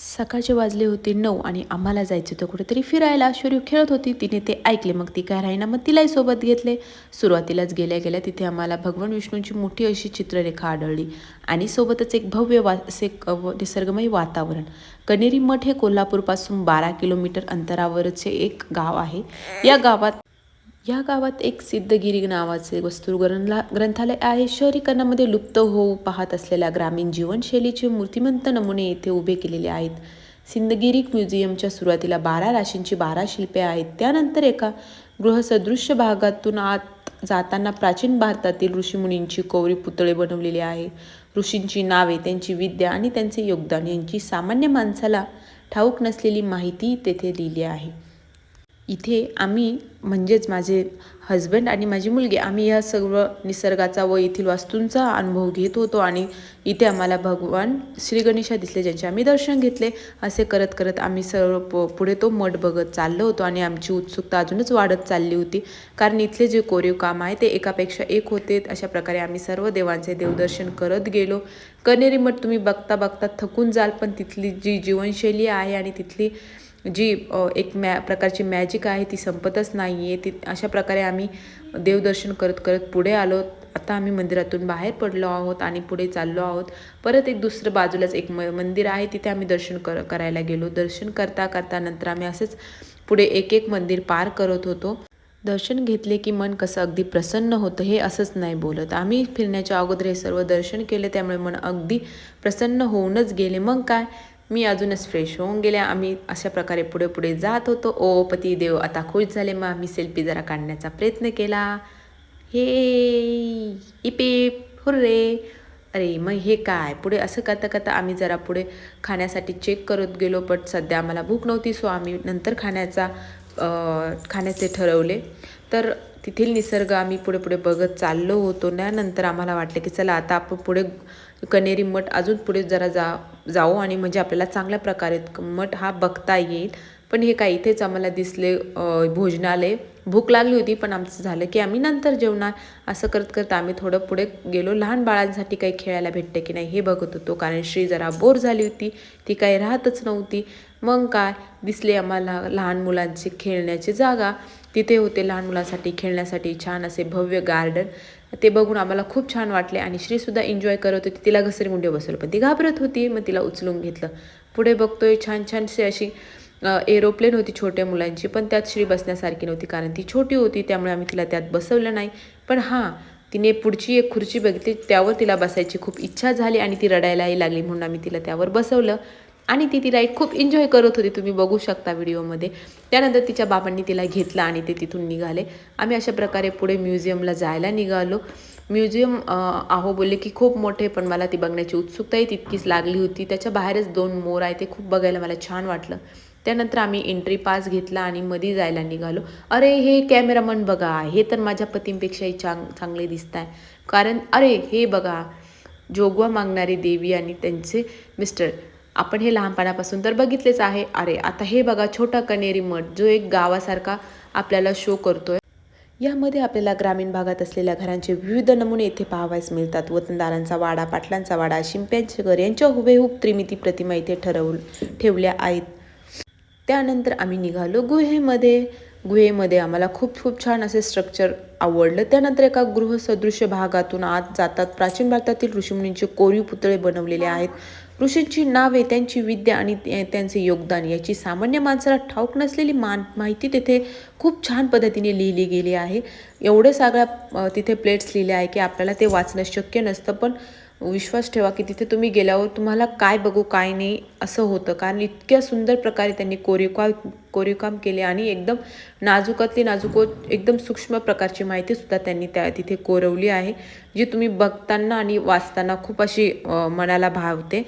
सकाळचे वाजले होते नऊ आणि आम्हाला जायचं होतं कुठेतरी फिरायला. शौर्य खेळत होती. तिने ते ऐकले. मग ती काय राहीना मग तिलाही सोबत घेतले. सुरुवातीलाच गेल्या गेल्या तिथे आम्हाला भगवान विष्णूंची मोठी अशी चित्ररेखा आढळली आणि सोबतच एक भव्य वा असे निसर्गमय वातावरण. कनेरी मठ हे कोल्हापूरपासून बारा किलोमीटर अंतरावरचे एक गाव आहे. या गावात या गावात एक सिद्धगिरी नावाचे वस्तू ग्रंथला ग्रंथालय आहे. शहरीकरणामध्ये लुप्त होऊ पाहत असलेल्या ग्रामीण जीवनशैलीचे मूर्तिमंत नमुने येथे उभे केलेले आहेत. सिंदगिरी म्युझियमच्या सुरुवातीला बारा राशींची बारा शिल्पे आहेत. त्यानंतर एका गृहसदृश्य भागातून आत जाताना प्राचीन भारतातील ऋषीमुनींची कौरी पुतळे बनवलेली आहे. ऋषींची नावे त्यांची विद्या आणि त्यांचे योगदान यांची सामान्य माणसाला ठाऊक नसलेली माहिती तेथे लिहिली आहे. इथे आम्ही म्हणजेच माझे हजबंड आणि माझी मुलगी आम्ही या सर्व निसर्गाचा व येथील वास्तूंचा अनुभव घेत होतो आणि इथे आम्हाला भगवान श्री गणेशा दिसले ज्यांचे आम्ही दर्शन घेतले. असे करत करत आम्ही सर्व प पुढे तो मठ बघत चाललो होतो आणि आमची उत्सुकता अजूनच वाढत चालली होती. कारण इथले जे कोरीव काम आहे ते एकापेक्षा एक होते. अशा प्रकारे आम्ही सर्व देवांचे देवदर्शन करत गेलो. कनेरी मठ तुम्ही बघता बघता थकून जाल पण तिथली जी जीवनशैली आहे आणि तिथली जी एक मॅ प्रकारची मॅजिक आहे ती संपतच नाही आहे ती अशा प्रकारे आम्ही देवदर्शन करत करत पुढे आलो. आता आम्ही मंदिरातून बाहेर पडलो आहोत आणि पुढे चाललो आहोत. परत एक दुसरं बाजूलाच एक म मंदिर आहे तिथे आम्ही दर्शन कर करायला गेलो. दर्शन करता करता नंतर आम्ही असंच पुढे एक एक मंदिर पार करत होतो. दर्शन घेतले की मन कसं अगदी प्रसन्न होतं हे असंच नाही बोलत. आम्ही फिरण्याच्या अगोदर हे सर्व दर्शन केले त्यामुळे मन अगदी प्रसन्न होऊनच गेले. मग काय? मी अजूनच फ्रेश होऊन गेल्या आम्ही अशा प्रकारे पुढे पुढे जात होतो. ओ पती देव आता खुश झाले. मग आम्ही सेल्फी जरा काढण्याचा प्रयत्न केला. हे इपेप हुर्रे. अरे मग हे काय? पुढे असं करता करता आम्ही जरा पुढे खाण्यासाठी चेक करत गेलो बट सध्या आम्हाला भूक नव्हती सो आम्ही नंतर खाण्याचा खाण्याचे ठरवले. तर तिथील निसर्ग आम्ही पुढे पुढे बघत चाललो होतो. त्यानंतर आम्हाला वाटलं की चला आता आपण पुढे कनेरी मठ अजून पुढे जरा जा जाऊ आणि म्हणजे आपल्याला चांगल्या प्रकारे मठ हा बघता येईल. पण हे काय इथेच आम्हाला दिसले भोजनालय. भूक लागली होती पण आमचं झालं की आम्ही नंतर जेवणार. असं करत करत आम्ही थोडं पुढे गेलो. लहान बाळांसाठी काही खेळायला भेटते की नाही हे बघत होतो. कारण श्री जरा बोर झाली होती. ती काही राहतच नव्हती. मग काय? दिसले आम्हाला लहान मुलांची खेळण्याची जागा. तिथे होते लहान मुलांसाठी खेळण्यासाठी छान असे भव्य गार्डन. ते बघून आम्हाला खूप छान वाटले. आणि श्रीसुद्धा एन्जॉय करत होती. तिला घसरी मुंडे बसवलं. पण ती घाबरत होती. मग तिला उचलून घेतलं. पुढे बघतोय छान छानशी अशी एरोप्लेन होती छोट्या मुलांची पण त्यात श्री बसण्यासारखी नव्हती कारण ती छोटी होती त्यामुळे आम्ही तिला त्यात बसवलं नाही. पण हां तिने पुढची एक खुर्ची बघितली त्यावर तिला बसायची खूप इच्छा झाली आणि ती रडायलाही लागली म्हणून आम्ही तिला त्यावर बसवलं. आणि ती तिला एक खूप एन्जॉय करत होती तुम्ही बघू शकता व्हिडिओमध्ये. त्यानंतर तिच्या बाबांनी तिला घेतलं आणि ते तिथून निघाले. आम्ही अशा प्रकारे पुढे म्युझियमला जायला निघालो. म्युझियम आहो बोलले की खूप मोठे पण मला ती बघण्याची उत्सुकताही तितकीच लागली होती. त्याच्या बाहेरच दोन मोर आहे ते खूप बघायला मला छान वाटलं. त्यानंतर आम्ही एंट्री पास घेतला आणि मध्ये जायला निघालो. अरे हे कॅमेरामन बघा हे तर माझ्या पतींपेक्षाही चांग चांगले दिसत आहे कारण अरे हे बघा जोगवा मागणारी देवी आणि त्यांचे मिस्टर आपण हे लहानपणापासून तर बघितलेच आहे. अरे आता हे बघा छोटा कनेरी मठ जो एक गावासारखा आपल्याला शो करतोय. यामध्ये आपल्याला ग्रामीण भागात असलेल्या घरांचे विविध नमुने येथे पाहावयास मिळतात. वतनदारांचा वाडा पाटलांचा वाडा शिंप्यांचे घर यांच्या हुबेहूब त्रिमिती प्रतिमा इथे ठरवून ठेवल्या आहेत. त्यानंतर आम्ही निघालो गुहेमध्ये. गुहेमध्ये आम्हाला खूप खूप छान असे स्ट्रक्चर आवडलं. त्यानंतर एका गृहसदृश्य भागातून आत जातात. प्राचीन भारतातील ऋषीमुनींचे कोरीव पुतळे बनवलेले आहेत. ऋषींची नावे त्यांची विद्या आणि ते- त्यांचे योगदान याची सामान्य माणसाला ठाऊक नसलेली मान माहिती तिथे खूप छान पद्धतीने लिहिली गेली आहे. एवढे सगळ्या तिथे प्लेट्स लिहिले आहे की आपल्याला ते वाचणं शक्य नसतं. पण विश्वास ठेवा की तिथे तुम्ही गेल्यावर तुम्हाला काय बघू काय नाही असं होतं. कारण इतक्या सुंदर प्रकारे त्यांनी कोरीवकाम कोरीवकाम केले आणि एकदम नाजूकातली नाजूको एकदम सूक्ष्म प्रकारची माहितीसुद्धा त्यांनी त्या तिथे कोरवली आहे जी तुम्ही बघताना आणि वाचताना खूप अशी मनाला भावते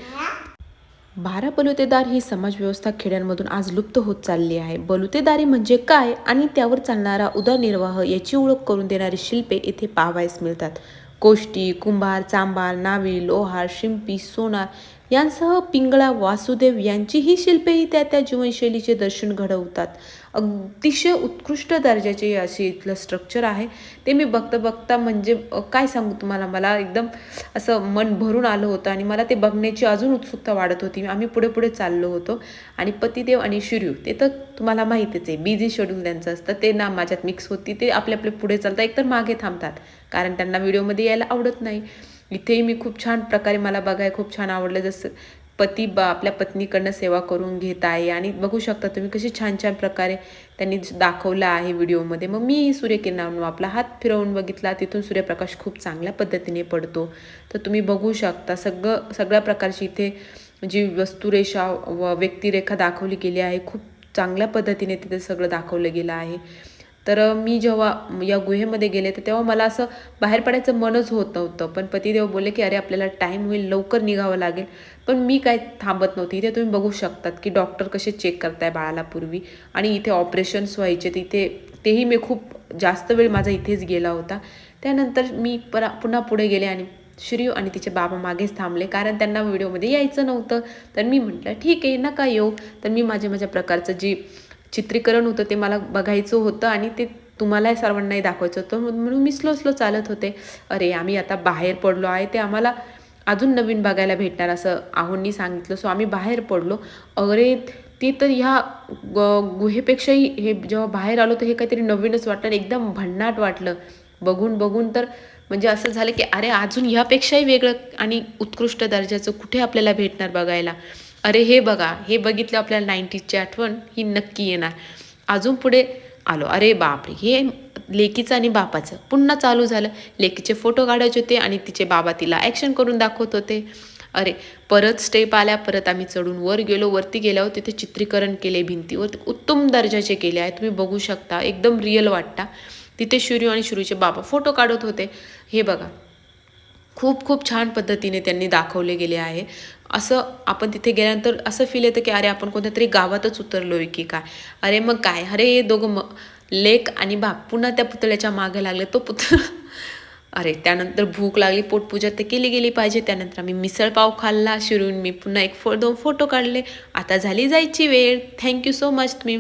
बारा बलुतेदार ही समाजव्यवस्था खेड्यांमधून आज लुप्त होत चालली आहे. बलुतेदारी म्हणजे काय आणि त्यावर चालणारा उदरनिर्वाह याची ओळख करून देणारी शिल्पे येथे पाहावयास मिळतात. કોષ્ટી કુંભાર ચાંબાર નાવી લોહાર શિંપી સોનાર यांसह पिंगळा वासुदेव यांचीही शिल्पेही त्या त्या जीवनशैलीचे दर्शन घडवतात. अतिशय उत्कृष्ट दर्जाचे असे इथलं स्ट्रक्चर आहे. ते मी बघता बघता म्हणजे काय सांगू तुम्हाला? मला एकदम असं मन भरून आलं होतं आणि मला ते बघण्याची अजून उत्सुकता वाढत होती. आम्ही पुढे पुढे चाललो होतो आणि पतिदेव आणि शिर्यू ते तर तुम्हाला माहितीच आहे बिझी शेड्यूल त्यांचं असतं. ते ना माझ्यात मिक्स होती ते आपले आपले पुढे चालतात एकतर मागे थांबतात. कारण त्यांना व्हिडिओमध्ये यायला आवडत नाही. इथेही मी खूप छान प्रकारे मला बघायला खूप छान आवडलं. जसं पती बा आपल्या पत्नीकडनं सेवा करून घेत आहे आणि बघू शकता तुम्ही कशी छान छान प्रकारे त्यांनी दाखवलं आहे व्हिडिओमध्ये. मग मी सूर्यकिरणावरून आपला हात फिरवून बघितला तिथून सूर्यप्रकाश खूप चांगल्या पद्धतीने पडतो. तर तुम्ही बघू शकता सगळं सगळ्या प्रकारची इथे जी वस्तुरेषा व व्यक्तिरेखा दाखवली गेली आहे खूप चांगल्या पद्धतीने तिथे सगळं दाखवलं गेलं आहे. तर मी जेव्हा या गुहेमध्ये गेले तर तेव्हा मला असं बाहेर पडायचं मनच होत नव्हतं. पण पतिदेव बोलले की अरे आपल्याला टाईम होईल लवकर निघावं लागेल. पण मी काय थांबत नव्हती. इथे तुम्ही बघू शकतात की डॉक्टर कसे चेक करताय बाळाला पूर्वी. आणि इथे ऑपरेशन्स व्हायचे तिथे तेही मी खूप जास्त वेळ माझा इथेच गेला होता. त्यानंतर मी परा पुन्हा पुढे गेले आणि श्रीयू आणि तिचे बाबा मागेच थांबले. कारण त्यांना व्हिडिओमध्ये यायचं नव्हतं. तर मी म्हटलं ठीक आहे नका येऊ. तर मी माझ्या माझ्या प्रकारचं जी चित्रीकरण होतं ते मला बघायचं होतं आणि ते तुम्हालाही सर्वांनाही दाखवायचं होतं. म्हणून मी स्लो स्लो चालत होते. अरे आम्ही आता बाहेर पडलो आहे ते आम्हाला अजून नवीन बघायला भेटणार असं आहोंनी सांगितलं. सो आम्ही बाहेर पडलो. अरे ते तर ह्या ग गुहेपेक्षाही हे जेव्हा बाहेर आलो तर हे काहीतरी नवीनच वाटलं एकदम भन्नाट वाटलं. बघून बघून तर म्हणजे असं झालं की अरे अजून ह्यापेक्षाही वेगळं आणि उत्कृष्ट दर्जाचं कुठे आपल्याला भेटणार बघायला? अरे हे बघा हे बघितलं आपल्याला नाईन्टीजची आठवण ही नक्की येणार. अजून पुढे आलो. अरे बापरे हे लेकीचं आणि बापाचं. पुन्हा चालू झालं. लेकीचे फोटो काढायचे होते आणि तिचे बाबा तिला ॲक्शन करून दाखवत होते. अरे परत स्टेप आल्या परत आम्ही चढून वर गेलो. वरती गेल्यावर तिथे चित्रीकरण केले भिंतीवर उत्तम दर्जाचे केले आहे. तुम्ही बघू शकता एकदम रिअल वाटता. तिथे शुरू आणि शुरूचे बाबा फोटो काढत होते. हे बघा खूप खूप छान पद्धतीने त्यांनी दाखवले गेले आहे. असं आपण तिथे गेल्यानंतर असं फील येतं की अरे आपण कोणत्या तरी गावातच उतरलो आहे की काय? अरे मग काय? अरे हे दोघं म लेक आणि बाप पुन्हा त्या पुतळ्याच्या मागे लागले तो पुतळा. अरे त्यानंतर भूक लागली पोटपूजा तर केली गेली पाहिजे. त्यानंतर आम्ही मिसळपाव खाल्ला शिरून मी पुन्हा एक फो दोन फोटो काढले. आता झाली जायची वेळ. थँक्यू सो मच तुम्ही